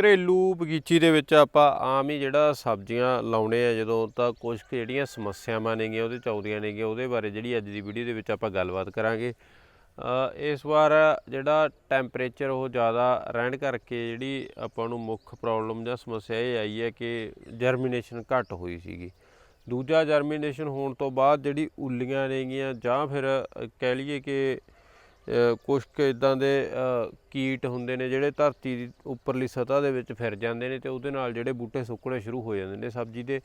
ਘਰੇਲੂ ਬਗੀਚੀ ਦੇ ਵਿੱਚ ਆਪਾਂ ਆਮ ਹੀ ਜਿਹੜਾ ਸਬਜ਼ੀਆਂ ਲਾਉਣੇ ਆ, ਜਦੋਂ ਤਾਂ ਕੁਝ ਕੁ ਜਿਹੜੀਆਂ ਸਮੱਸਿਆਵਾਂ ਨੇਗੀਆਂ, ਉਹਦੇ ਚ ਆਉਂਦੀਆਂ ਨੇਗੀਆਂ, ਉਹਦੇ ਬਾਰੇ ਜਿਹੜੀ ਅੱਜ ਦੀ ਵੀਡੀਓ ਦੇ ਵਿੱਚ ਆਪਾਂ ਗੱਲਬਾਤ ਕਰਾਂਗੇ। ਇਸ ਵਾਰ ਜਿਹੜਾ ਟੈਂਪਰੇਚਰ ਉਹ ਜ਼ਿਆਦਾ ਰਹਿਣ ਕਰਕੇ ਜਿਹੜੀ ਆਪਾਂ ਨੂੰ ਮੁੱਖ ਪ੍ਰੋਬਲਮ ਜਾਂ ਸਮੱਸਿਆ ਇਹ ਆਈ ਹੈ ਕਿ ਜਰਮੀਨੇਸ਼ਨ ਘੱਟ ਹੋਈ ਸੀਗੀ। ਦੂਜਾ ਜਰਮੀਨੇਸ਼ਨ ਹੋਣ ਤੋਂ ਬਾਅਦ ਜਿਹੜੀ ਉੱਲੀਆਂ ਨੇਗੀਆਂ ਜਾਂ ਫਿਰ ਕਹਿ ਲਈਏ ਕਿ ਅ, ਕੁਛ ਕੁ ਇਦਾਂ ਦੇ ਕੀਟ ਹੁੰਦੇ ਨੇ ਜਿਹੜੇ ਧਰਤੀ ਦੀ ਉੱਪਰਲੀ ਸਤ੍ਹਾ ਦੇ ਵਿੱਚ ਫਿਰ ਜਾਂਦੇ ਨੇ ਤੇ ਉਹਦੇ ਨਾਲ ਜਿਹੜੇ ਬੂਟੇ ਸੁੱਕਣੇ ਸ਼ੁਰੂ ਹੋ ਜਾਂਦੇ ਨੇ ਸਬਜ਼ੀ ਦੇ।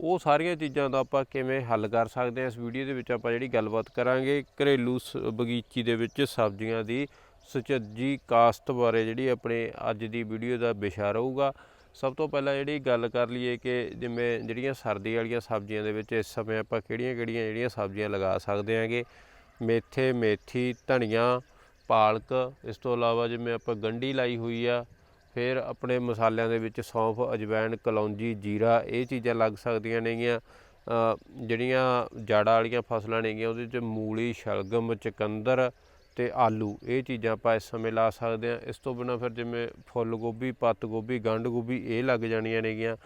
ਉਹ ਸਾਰੀਆਂ ਚੀਜ਼ਾਂ ਦਾ ਆਪਾਂ ਕਿਵੇਂ ਹੱਲ ਕਰ ਸਕਦੇ ਹਾਂ? ਇਸ ਵੀਡੀਓ ਦੇ ਵਿੱਚ ਆਪਾਂ ਜਿਹੜੀ ਗੱਲਬਾਤ ਕਰਾਂਗੇ ਘਰੇਲੂ ਸ- ਬਗੀਚੀ ਦੇ ਵਿੱਚ ਸਬਜ਼ੀਆਂ ਦੀ ਸੁਚੱਜੀ ਕਾਸ਼ਤ ਬਾਰੇ ਜਿਹੜੀ ਆਪਣੇ ਅੱਜ ਦੀ ਵੀਡੀਓ ਦਾ ਵਿਸ਼ਾ ਰਹੂਗਾ। ਸਭ ਤੋਂ ਪਹਿਲਾਂ ਜਿਹੜੀ ਗੱਲ ਕਰ ਲਈਏ ਕਿ ਜਿਵੇਂ ਜਿਹੜੀਆਂ ਸਰਦੀ ਵਾਲੀਆਂ ਸਬਜ਼ੀਆਂ ਦੇ ਵਿੱਚ ਇਸ ਸਮੇਂ ਆਪਾਂ ਕਿਹੜੀਆਂ-ਕਿਹੜੀਆਂ ਜਿਹੜੀਆਂ ਸਬਜ਼ੀਆਂ ਲਗਾ ਸਕਦੇ ਹਾਂਗੇ ਮੇਥੇ, ਮੇਥੀ, ਧਨੀਆ, ਪਾਲਕ, ਇਸ ਤੋਂ ਇਲਾਵਾ ਜਿਵੇਂ ਆਪਾਂ ਗੰਢੀ ਲਾਈ ਹੋਈ ਆ, ਫਿਰ ਆਪਣੇ ਮਸਾਲਿਆਂ ਦੇ ਵਿੱਚ ਸੌਂਫ ਅਜਵਾਇਣ ਕਲੌਂਜੀ, ਜੀਰਾ, ਇਹ ਚੀਜ਼ਾਂ ਲੱਗ ਸਕਦੀਆਂ ਨੇਗੀਆਂ। ਜਿਹੜੀਆਂ ਜੜ੍ਹਾਂ ਵਾਲੀਆਂ ਫਸਲਾਂ ਨੇਗੀਆਂ, ਉਹਦੇ ਵਿੱਚ ਮੂਲੀ, ਸ਼ਲਗਮ, ਚਕੰਦਰ ਤੇ ਆਲੂ, ਇਹ ਚੀਜ਼ਾਂ ਆਪਾਂ ਇਸ ਸਮੇਂ ਲਾ ਸਕਦੇ ਹਾਂ। ਇਸ ਤੋਂ ਬਿਨਾਂ ਫਿਰ ਜਿਵੇਂ ਫੁੱਲ ਗੋਭੀ, ਪੱਤ ਗੋਭੀ, ਗੰਢ ਗੋਭੀ, ਇਹ ਲੱਗ ਜਾਣੀਆਂ ਨੇਗੀਆਂ।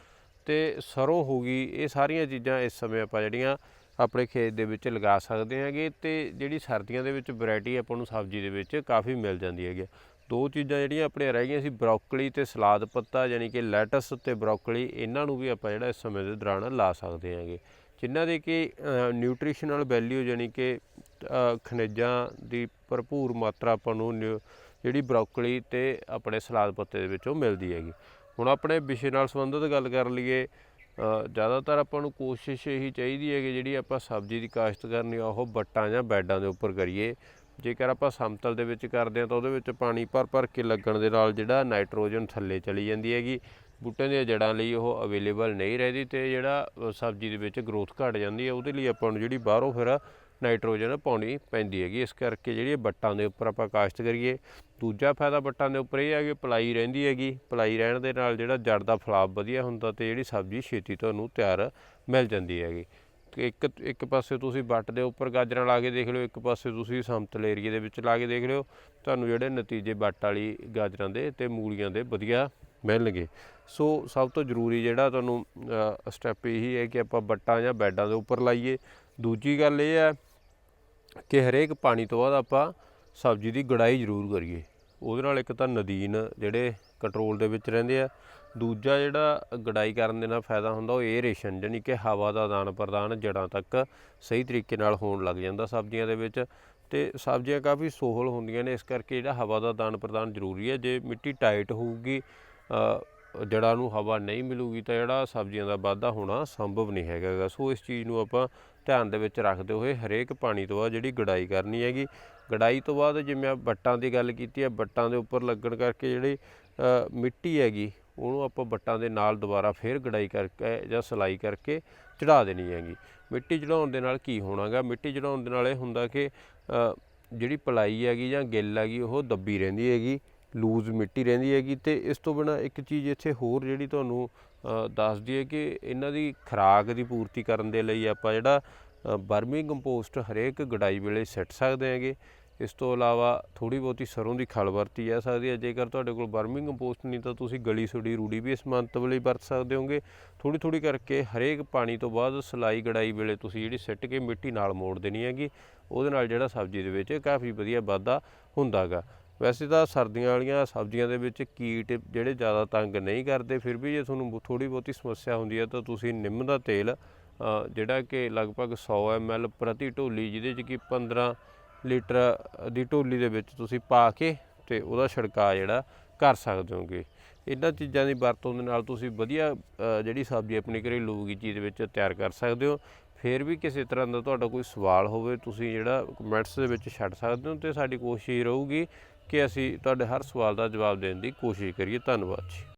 ਤੇ ਸਰੋਂ ਹੋ ਗਈ, ਇਹ ਸਾਰੀਆਂ ਚੀਜ਼ਾਂ ਇਸ ਸਮੇਂ ਆਪਾਂ ਜਿਹੜੀਆਂ ਆਪਣੇ ਖੇਤ ਦੇ ਵਿੱਚ ਲਗਾ ਸਕਦੇ ਹੈਗੇ ਤੇ ਜਿਹੜੀ ਸਰਦੀਆਂ ਦੇ ਵਿੱਚ ਵੈਰਾਈਟੀ ਆਪਾਂ ਨੂੰ ਸਬਜ਼ੀ ਦੇ ਵਿੱਚ ਕਾਫੀ ਮਿਲ ਜਾਂਦੀ ਹੈਗੀ ਦੋ ਚੀਜ਼ਾਂ ਜਿਹੜੀਆਂ ਆਪਣੇ ਰਹਿ ਗਈਆਂ ਸੀ ਬਰੋਕਲੀ ਤੇ ਸਲਾਦ ਪੱਤਾ ਯਾਨੀ ਕਿ ਲੈਟਸ ਤੇ ਬਰੋਕਲੀ ਇਹਨਾਂ ਨੂੰ ਵੀ ਆਪਾਂ ਜਿਹੜਾ ਇਸ ਸਮੇਂ ਦੇ ਦੌਰਾਨ ਲਾ ਸਕਦੇ ਹਾਂਗੇ। ਜਿਨ੍ਹਾਂ ਦੇ ਕਿ ਨਿਊਟ੍ਰੀਸ਼ਨਲ ਵੈਲਿਊ ਯਾਨੀ ਕਿ ਅ, ਖਣਿਜਾਂ ਦੀ ਭਰਪੂਰ ਮਾਤਰਾ ਆਪਾਂ ਨੂੰ ਨਿਊ- ਜਿਹੜੀ ਬਰੋਕਲੀ ਤੇ ਆਪਣੇ ਸਲਾਦ ਪੱਤੇ ਦੇ ਵਿੱਚੋਂ ਮਿਲਦੀ ਹੈਗੀ। ਹੁਣ ਆਪਣੇ ਵਿਸ਼ੇ ਨਾਲ ਸੰਬੰਧਿਤ ਗੱਲ ਕਰ ਲਈਏ ਜ਼ਿਆਦਾਤਰ ਆਪਾਂ ਨੂੰ ਕੋਸ਼ਿਸ਼ ਇਹੀ ਚਾਹੀਦੀ ਹੈ ਕਿ ਜਿਹੜੀ ਆਪਾਂ ਸਬਜ਼ੀ ਦੀ ਕਾਸ਼ਤ ਕਰਨੀ ਆ, ਉਹ ਵੱਟਾਂ ਜਾਂ ਬੈਡਾਂ ਦੇ ਉੱਪਰ ਕਰੀਏ। ਜੇਕਰ ਆਪਾਂ ਸਮਤਲ ਦੇ ਵਿੱਚ ਕਰਦੇ ਹਾਂ ਤਾਂ ਉਹਦੇ ਵਿੱਚ ਪਾਣੀ ਭਰ ਭਰ ਕੇ ਲੱਗਣ ਦੇ ਨਾਲ ਜਿਹੜਾ ਨਾਈਟ੍ਰੋਜਨ ਥੱਲੇ ਚਲੀ ਜਾਂਦੀ ਹੈਗੀ। ਬੂਟਿਆਂ ਦੀਆਂ ਜੜ੍ਹਾਂ ਲਈ ਉਹ ਅਵੇਲੇਬਲ ਨਹੀਂ ਰਹਿੰਦੀ ਤੇ ਜਿਹੜਾ ਸਬਜ਼ੀ ਦੇ ਵਿੱਚ ਗਰੋਥ ਘਟ ਜਾਂਦੀ ਹੈ, ਉਹਦੇ ਲਈ ਆਪਾਂ ਨੂੰ ਜਿਹੜੀ ਬਾਹਰੋਂ ਫਿਰ ਨਾਈਟ੍ਰੋਜਨ ਪਾਉਣੀ ਪੈਂਦੀ ਹੈਗੀ। ਇਸ ਕਰਕੇ ਜਿਹੜੀ ਇਹ ਬੱਟਾਂ ਦੇ ਉੱਪਰ ਆਪਾਂ ਕਾਸ਼ਤ ਕਰੀਏ, ਦੂਜਾ ਫਾਇਦਾ ਬੱਟਾਂ ਦੇ ਉੱਪਰ ਇਹ ਹੈ ਕਿ ਪਲਾਈ ਰਹਿੰਦੀ ਹੈਗੀ। ਪਲਾਈ ਰਹਿਣ ਦੇ ਨਾਲ ਜਿਹੜਾ ਜੜ ਦਾ ਫਲਾਵ ਵਧੀਆ ਹੁੰਦਾ ਤੇ ਜਿਹੜੀ ਸਬਜ਼ੀ ਛੇਤੀ ਤੁਹਾਨੂੰ ਤਿਆਰ ਮਿਲ ਜਾਂਦੀ ਹੈਗੀ। ਤੇ ਇੱਕ ਇੱਕ ਪਾਸੇ ਤੁਸੀਂ ਵੱਟ ਦੇ ਉੱਪਰ ਗਾਜਰਾਂ ਲਾ ਕੇ ਦੇਖ ਲਿਓ, ਇੱਕ ਪਾਸੇ ਤੁਸੀਂ ਸਮਤਲ ਏਰੀਏ ਦੇ ਵਿੱਚ ਲਾ ਕੇ ਦੇਖ ਲਿਓ, ਤੁਹਾਨੂੰ ਜਿਹੜੇ ਨਤੀਜੇ ਵੱਟ ਵਾਲੀ ਗਾਜਰਾਂ ਦੇ ਤੇ ਮੂਲੀਆਂ ਦੇ ਵਧੀਆ ਮਿਲਣਗੇ। ਸੋ ਸਭ ਤੋਂ ਜ਼ਰੂਰੀ ਜਿਹੜਾ ਤੁਹਾਨੂੰ ਸਟੈਪ ਇਹੀ ਹੈ ਕਿ ਆਪਾਂ ਵੱਟਾਂ ਜਾਂ ਬੈਡਾਂ ਦੇ ਉੱਪਰ ਲਾਈਏ। ਦੂਜੀ ਗੱਲ ਇਹ ਹੈ ਕਿ ਹਰੇਕ ਪਾਣੀ ਤੋਂ ਬਾਅਦ ਆਪਾਂ ਸਬਜ਼ੀ ਦੀ ਗੜਾਈ ਜ਼ਰੂਰ ਕਰੀਏ। ਉਹਦੇ ਨਾਲ ਇੱਕ ਤਾਂ ਨਦੀਨ ਜਿਹੜੇ ਕੰਟਰੋਲ ਦੇ ਵਿੱਚ ਰਹਿੰਦੇ ਆ। ਦੂਜਾ ਜਿਹੜਾ ਗੜਾਈ ਕਰਨ ਦੇ ਨਾਲ ਫਾਇਦਾ ਹੁੰਦਾ, ਉਹ ਏਰੇਸ਼ਨ ਜਾਨੀ ਕਿ ਹਵਾ ਦਾ ਆਦਾਨ ਪ੍ਰਦਾਨ ਜੜਾਂ ਤੱਕ ਸਹੀ ਤਰੀਕੇ ਨਾਲ ਹੋਣ ਲੱਗ ਜਾਂਦਾ ਸਬਜ਼ੀਆਂ ਦੇ ਵਿੱਚ। ਤੇ ਸਬਜ਼ੀਆਂ ਕਾਫੀ ਸੋਹਲ ਹੁੰਦੀਆਂ ਨੇ, ਇਸ ਕਰਕੇ ਜਿਹੜਾ ਹਵਾ ਦਾ ਆਦਾਨ ਪ੍ਰਦਾਨ ਜ਼ਰੂਰੀ ਹੈ। ਜੇ ਮਿੱਟੀ ਟਾਈਟ ਹੋਊਗੀ ਅ, ਜੜ੍ਹਾਂ ਨੂੰ ਹਵਾ ਨਹੀਂ ਮਿਲੂਗੀ ਤਾਂ ਜਿਹੜਾ ਸਬਜ਼ੀਆਂ ਦਾ ਵਾਧਾ ਹੋਣਾ ਸੰਭਵ ਨਹੀਂ ਹੈਗਾ ਸੋ ਇਸ ਚੀਜ਼ ਨੂੰ ਆਪਾਂ ਧਿਆਨ ਦੇ ਵਿੱਚ ਰੱਖਦੇ ਹੋਏ ਹਰੇਕ ਪਾਣੀ ਤੋਂ ਬਾਅਦ ਜਿਹੜੀ ਗੜਾਈ ਕਰਨੀ ਹੈਗੀ। ਗੜਾਈ ਤੋਂ ਬਾਅਦ ਜਿਵੇਂ ਆ ਬੱਟਾਂ ਦੀ ਗੱਲ ਕੀਤੀ ਹੈ ਬੱਟਾਂ ਦੇ ਉੱਪਰ ਲੱਗਣ ਕਰਕੇ ਜਿਹੜੀ ਮਿੱਟੀ ਹੈਗੀ ਉਹਨੂੰ ਆਪਾਂ ਬੱਟਾਂ ਦੇ ਨਾਲ ਦੁਬਾਰਾ ਫੇਰ ਗੜਾਈ ਕਰਕੇ ਜਾਂ ਸਲਾਈ ਕਰਕੇ ਚੜਾ ਦੇਣੀ ਹੈਗੀ। ਮਿੱਟੀ ਚੜਾਉਣ ਦੇ ਨਾਲ ਕੀ ਹੋਣਾਗਾ ਮਿੱਟੀ ਚੜਾਉਣ ਦੇ ਨਾਲ ਇਹ ਹੁੰਦਾ ਕਿ ਜਿਹੜੀ ਪਲਾਈ ਹੈਗੀ ਜਾਂ ਗਿੱਲ ਹੈਗੀ ਉਹ ਦੱਬੀ ਰਹਿੰਦੀ ਹੈਗੀ। ਲੂਜ਼ ਮਿੱਟੀ ਰਹਿੰਦੀ ਹੈਗੀ ਤੇ ਇਸ ਤੋਂ ਬਿਨਾ ਇੱਕ ਚੀਜ਼ ਇੱਥੇ ਹੋਰ ਜਿਹੜੀ ਤੁਹਾਨੂੰ ਅ, ਦੱਸਦੀ ਹੈ ਕਿ ਇਹਨਾਂ ਦੀ ਖੁਰਾਕ ਦੀ ਪੂਰਤੀ ਕਰਨ ਦੇ ਲਈ ਆਪਾਂ ਜਿਹੜਾ ਬਰਮੀ ਕੰਪੋਸਟ ਹਰੇਕ ਗੜਾਈ ਵੇਲੇ ਸਿੱਟ ਸਕਦੇ ਹੈਗੇ। ਇਸ ਤੋਂ ਇਲਾਵਾ ਥੋੜੀ ਬਹੁਤੀ ਸਰੋਂ ਦੀ ਖਲ ਵਰਤੀ ਜਾ ਸਕਦੀ ਹੈ। ਜੇਕਰ ਤੁਹਾਡੇ ਕੋਲ ਬਰਮਿੰਗ ਕੰਪੋਸਟ ਨਹੀਂ ਤਾਂ ਤੁਸੀਂ ਗਲੀ ਸੁੜੀ ਰੂੜੀ ਵੀ ਇਸ ਮੰਤ ਵੇਲੇ ਵਰਤ ਸਕਦੇ ਹੋਗੇ। ਥੋੜੀ ਥੋੜੀ ਕਰਕੇ ਹਰੇਕ ਪਾਣੀ ਤੋਂ ਬਾਅਦ ਸਲਾਈ ਗੜਾਈ ਵੇਲੇ ਤੁਸੀਂ ਜਿਹੜੀ ਸਿੱਟ ਕੇ ਮਿੱਟੀ ਨਾਲ ਮੋੜ ਦੇਣੀ ਹੈਗੀ। ਉਹਦੇ ਨਾਲ ਜਿਹੜਾ ਸਬਜ਼ੀ ਦੇ ਵਿੱਚ ਕਾਫੀ ਵਧੀਆ ਵਾਧਾ ਹੁੰਦਾਗਾ। ਵੈਸੇ ਤਾਂ ਸਰਦੀਆਂ ਵਾਲੀਆਂ ਸਬਜ਼ੀਆਂ ਦੇ ਵਿੱਚ ਕੀਟ ਜਿਹੜੇ ਜ਼ਿਆਦਾ ਤੰਗ ਨਹੀਂ ਕਰਦੇ, ਫਿਰ ਵੀ ਜੇ ਤੁਹਾਨੂੰ ਥੋੜੀ ਬਹੁਤੀ ਸਮੱਸਿਆ ਹੁੰਦੀ ਹੈ ਤਾਂ ਤੁਸੀਂ ਨਿੰਮ ਦਾ ਤੇਲ ਜਿਹੜਾ ਕਿ ਲਗਭਗ 100 ml ਪ੍ਰਤੀ ਢੋਲੀ ਜਿਹਦੇ 'ਚ ਕਿ 15 ਲੀਟਰ ਦੀ ਢੋਲੀ ਦੇ ਵਿੱਚ ਤੁਸੀਂ ਪਾ ਕੇ ਤੇ ਉਹਦਾ ਛਿੜਕਾਅ ਜਿਹੜਾ ਕਰ ਸਕਦੇ ਹੋਗੇ। ਇਹਨਾਂ ਚੀਜ਼ਾਂ ਦੀ ਵਰਤੋਂ ਦੇ ਨਾਲ ਤੁਸੀਂ ਵਧੀਆ ਜਿਹੜੀ ਸਬਜ਼ੀ ਆਪਣੀ ਘਰੇਲੂ ਬਗੀਚੀ ਦੇ ਵਿੱਚ ਤਿਆਰ ਕਰ ਸਕਦੇ ਹੋ। ਫਿਰ ਵੀ ਕਿਸੇ ਤਰ੍ਹਾਂ ਦਾ ਤੁਹਾਡਾ ਕੋਈ ਸਵਾਲ ਹੋਵੇ, ਤੁਸੀਂ ਜਿਹੜਾ ਕਮੈਂਟਸ ਦੇ ਵਿੱਚ ਛੱਡ ਸਕਦੇ ਹੋ ਤੇ ਸਾਡੀ ਕੋਸ਼ਿਸ਼ ਰਹੂਗੀ ਕਿ ਅਸੀਂ ਤੁਹਾਡੇ ਹਰ ਸਵਾਲ ਦਾ ਜਵਾਬ ਦੇਣ ਦੀ ਕੋਸ਼ਿਸ਼ ਕਰੀਏ। ਧੰਨਵਾਦ ਜੀ।